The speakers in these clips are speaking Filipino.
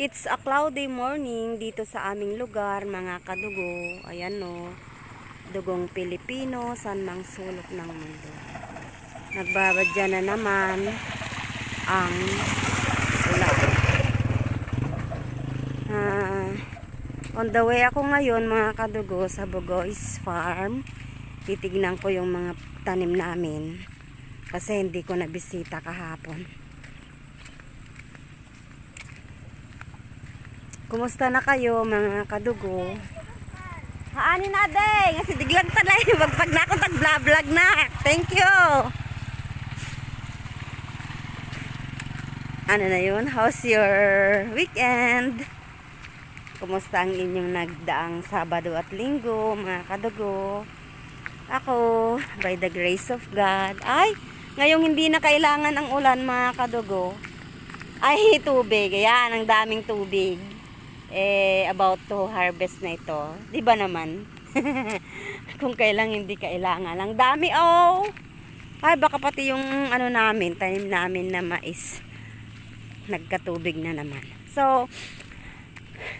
It's a cloudy morning dito sa aming lugar, mga kadugo. Ayan no, dugong Pilipino, san mang sulok ng mundo. Nagbabadya na naman ang ulan. Ah, on the way ako ngayon, mga kadugo, sa Bugoy's Farm. Titignan ko yung mga tanim namin. Kasi hindi ko nabisita kahapon. Kumusta na kayo mga kadugo? Haani na day, kasi diglan talay, magpag na ako tag vlog na. Thank you. Ano na yun? How's your weekend? Kumusta ang inyong nagdaang Sabado at Linggo, mga kadugo? Ako, by the grace of God, ay, ngayong hindi na kailangan ang ulan, mga kadugo, ay, tubig. Ayan, ang daming tubig eh about to harvest na ito. 'Di ba naman? Kung kailang hindi kailangan. Ang dami oh. Ay baka pati yung ano namin, tanim namin na mais nagkatubig na naman. So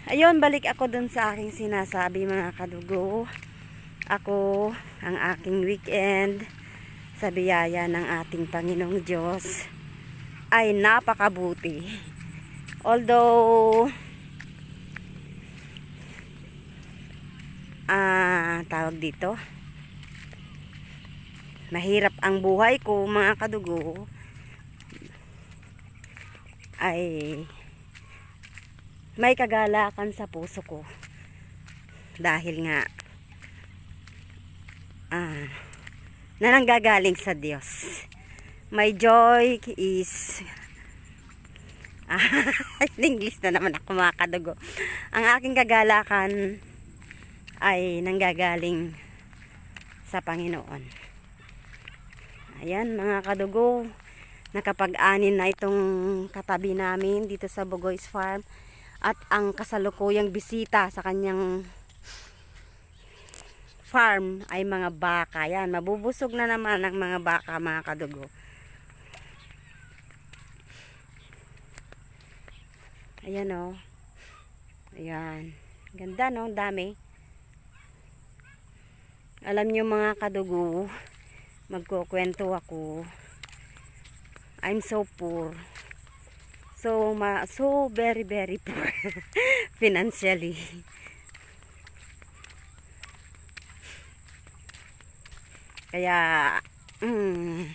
ayun, balik ako dun sa aking sinasabi mga kadugo. Ako ang aking weekend sa biyaya ng ating Panginoong Diyos ay napakabuti. Although ah, tawag dito. Mahirap ang buhay ko, mga kadugo. Ay may kagalakan sa puso ko. Dahil nga ah, na nanggagaling sa Diyos. My joy is ah, English na naman ako mga kadugo. Ang aking kagalakan ay nanggagaling sa Panginoon. Ayan mga kadugo, nakapag-anin na itong katabi namin dito sa Bugoy's Farm at ang kasalukuyang bisita sa kanyang farm ay mga baka. Yan, mabubusog na naman ang mga baka mga kadugo. Ayan o. Oh. Ayan. Ganda no, dami. Alam nyo mga kadugo, magkukwento ako. I'm so poor. So, ma so very, very poor. Financially. Kaya, mm,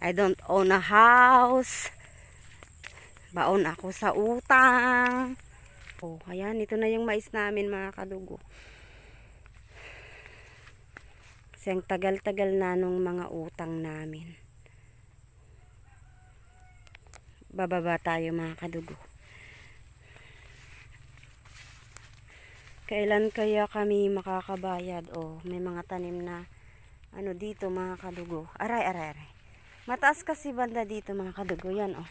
I don't own a house. Baon ako sa utang. Oh, ayan, ito na yung mais namin mga kadugo. Kasi ang tagal-tagal na nung mga utang namin. Bababa tayo mga kadugo. Kailan kaya kami makakabayad? Oh, may mga tanim na ano dito mga kadugo. Aray, aray, aray. Mataas kasi banda dito mga kadugo. Yan oh.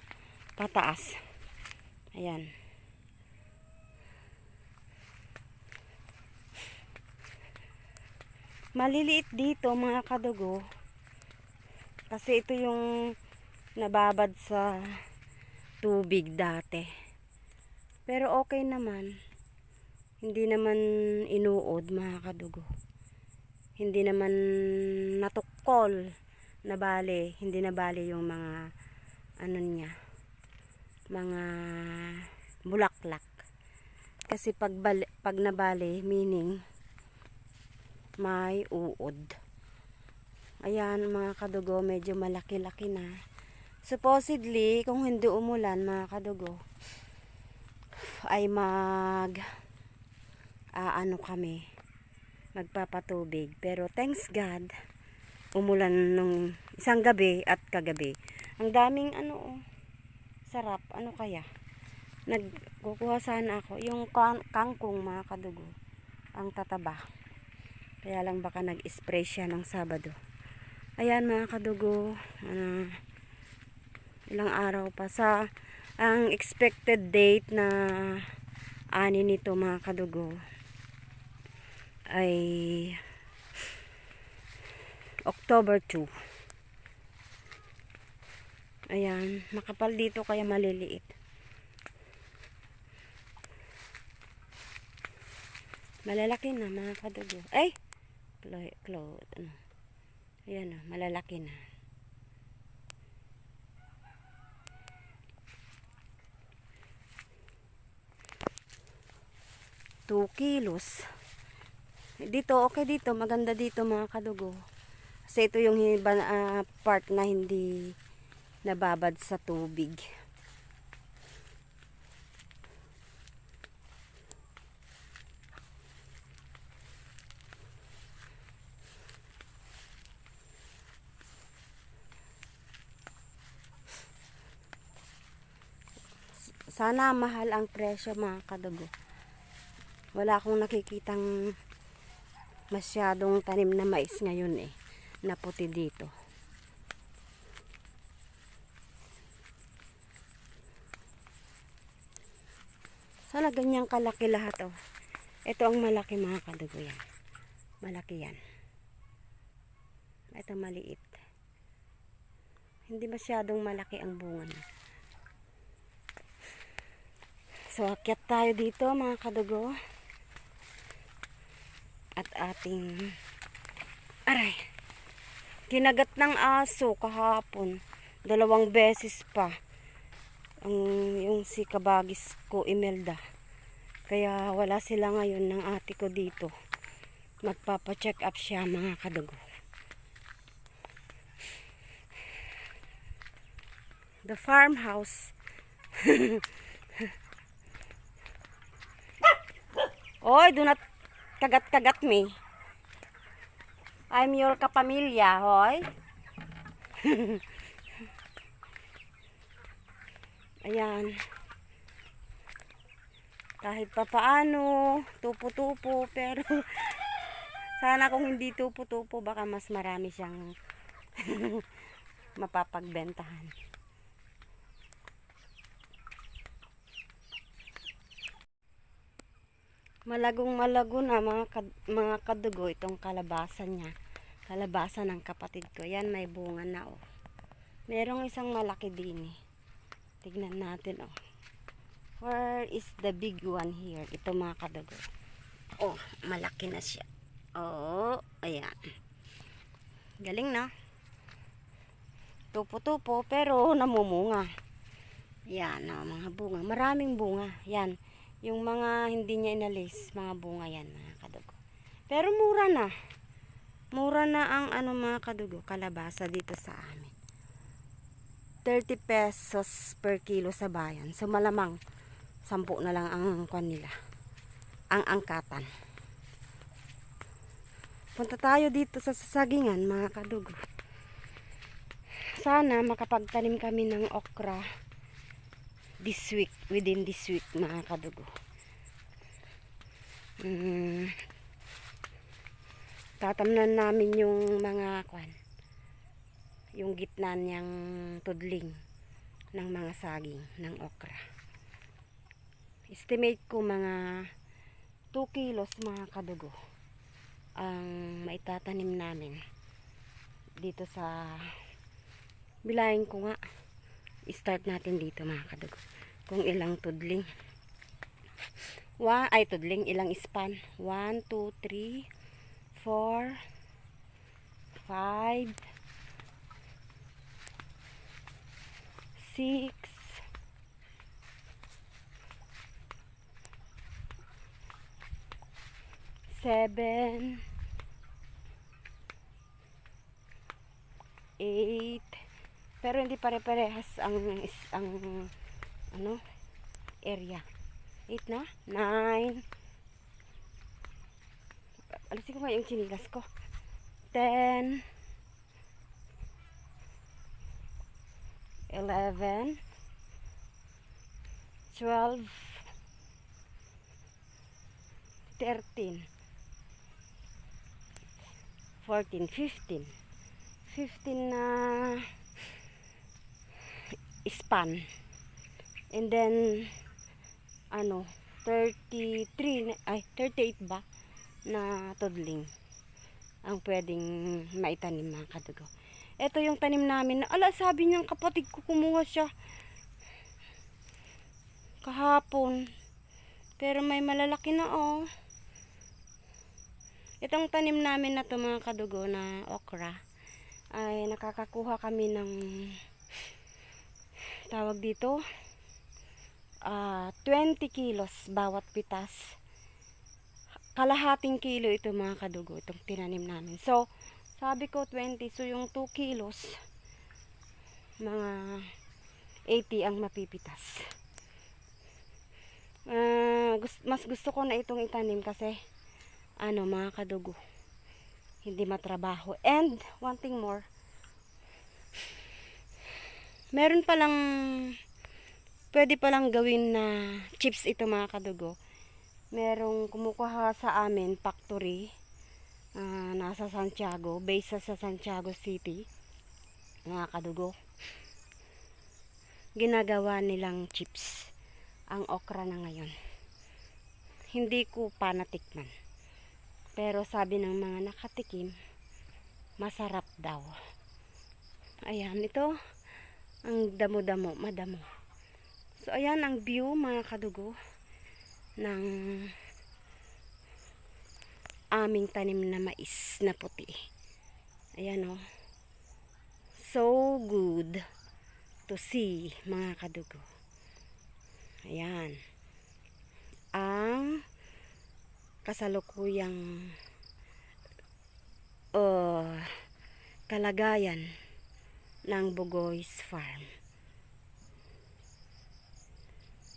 Pataas. Ayan. Maliliit dito mga kadugo. Kasi ito yung nababad sa tubig dati. Pero okay naman. Hindi naman inuod mga kadugo. Hindi naman natukol na bale hindi na bale yung mga ano niya mga bulaklak. Kasi pag, bali, pag nabali meaning may uod. Ayan mga kadugo, medyo malaki-laki na. Supposedly, kung hindi umulan mga kadugo, ay mag aano kami magpapatubig. Pero thanks God, umulan nung isang gabi at kagabi. Ang daming ano, oh, sarap. Ano kaya? Nagkukuha sana ako. Yung kangkong mga kadugo, ang tataba. Kaya lang baka nag-spray siya ng Sabado. Ayan mga kadugo. Uh, ilang araw pa sa ang expected date na ani nito mga kadugo ay October 2. Ayan, makapal dito kaya maliliit. Malalaki na mga kadugo. Ay! Clo- Cloth, ano. Ayan na, malalaki na. Two kilos. Dito, okay dito. Maganda dito mga kadugo. Kasi ito yung hiba, ah, part na hindi nababad sa tubig. Sana mahal ang presyo mga kadugo. Wala akong nakikitang masyadong tanim na mais ngayon eh. Na puti dito. Sana ganyang kalaki lahat oh. Ito ang malaki mga kadugo yan. Malaki yan. Ito maliit. Hindi masyadong malaki ang bunga niya. So, akyat tayo dito mga kadugo. At ating aray. Kinagat ng aso kahapon. Dalawang beses pa. Ang yung si Kabagis ko Imelda. Kaya wala sila ngayon ng ate ko dito. Magpapa-check up siya mga kadugo. The farmhouse. Oy, do not kagat-kagat me. I'm your kapamilya, hoy. Ayan. Kahit pa paano, tupo-tupo, pero sana kung hindi tupo-tupo, baka mas marami siyang mapapagbentahan. Malagong malago na mga, kad- mga kadugo itong kalabasan niya. Kalabasan ng kapatid ko. Yan may bunga na oh. Merong isang malaki din eh. Tignan natin oh. Where is the big one here? Ito mga kadugo. Oh, malaki na siya. Oh, ayan. Galing na. Tupo-tupo pero namumunga. Yan, oh, mga bunga. Maraming bunga. Yan. Yung mga hindi niya inalis, mga bunga yan, mga kadugo. Pero mura na. Mura na ang ano mga kadugo, kalabasa dito sa amin. 30 pesos per kilo sa bayan. So malamang 10 na lang ang kwan nila. Ang angkatan. Punta tayo dito sa sasagingan mga kadugo. Sana makapagtanim kami ng okra this week, within this week mga kadugo. Mm, tatamnan namin yung mga kwan, yung gitna niyang tudling ng mga saging ng okra. Estimate ko mga 2 kilos mga kadugo ang maitatanim namin dito sa bilahin ko nga start natin dito mga kadugo kung ilang tudling. Wa, ay tudling ilang span? 1, 2, 3 4 5 6 7 8 pero hindi pare-parehas ang is- ang ano area. 8 na? 9 alisin ko nga yung chinilas ko. 10 11 12 13 14 15 15 na span and then ano 33 na- ay 38 ba na tudling ang pwedeng maitanim mga kadugo Ito yung tanim namin. Ala, sabi niyang kapatid ko kumuha siya. Kahapon. Pero may malalaki na oh. Itong tanim namin na to mga kadugo na okra ay nakakakuha kami ng tawag dito ah 20 kilos bawat pitas. Kalahating kilo ito mga kadugo itong tinanim namin. So, sabi ko 20 so yung 2 kilos mga 80 ang mapipitas. Ah, gus- mas gusto ko na itong itanim kasi ano mga kadugo hindi matrabaho and one thing more meron palang pwede palang gawin na chips ito mga kadugo. Merong kumukuha sa amin factory ah, nasa Santiago base sa Santiago City mga kadugo. Ginagawa nilang chips ang okra na ngayon. Hindi ko pa natikman pero sabi ng mga nakatikim, masarap daw. Ayan, ito ang damo-damo, madamo. So, ayan ang view mga kadugo ng aming tanim na mais na puti. Ayan o. So good to see mga kadugo. Ayan. Ang kasalukuyang uh, kalagayan ng Bugoy's Farm.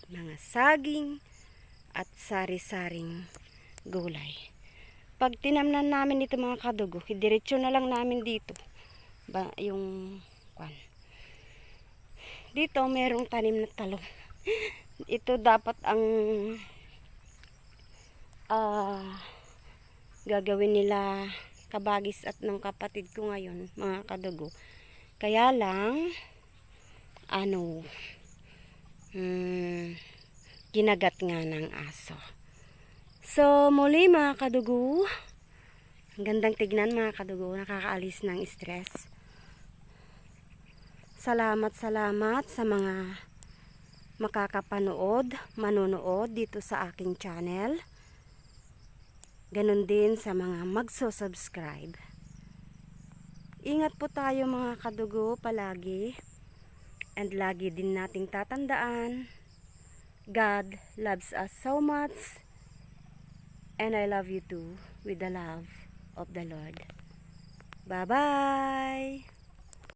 Mga saging at sari-saring gulay. Pag tinamnan namin ito mga kadugo, diretso na lang namin dito. Ba, yung kwan. Dito merong tanim na talong. ito dapat ang ah gagawin nila kabagis at ng kapatid ko ngayon, mga kadugo. Kaya lang, ano, hmm, ginagat nga ng aso. So, muli mga kadugo, ang gandang tignan mga kadugo, nakakaalis ng stress. Salamat, salamat sa mga makakapanood, manonood dito sa aking channel. Ganon din sa mga magso-subscribe. Ingat po tayo mga kadugo palagi. And lagi din nating tatandaan. God loves us so much. And I love you too with the love of the Lord. Bye-bye!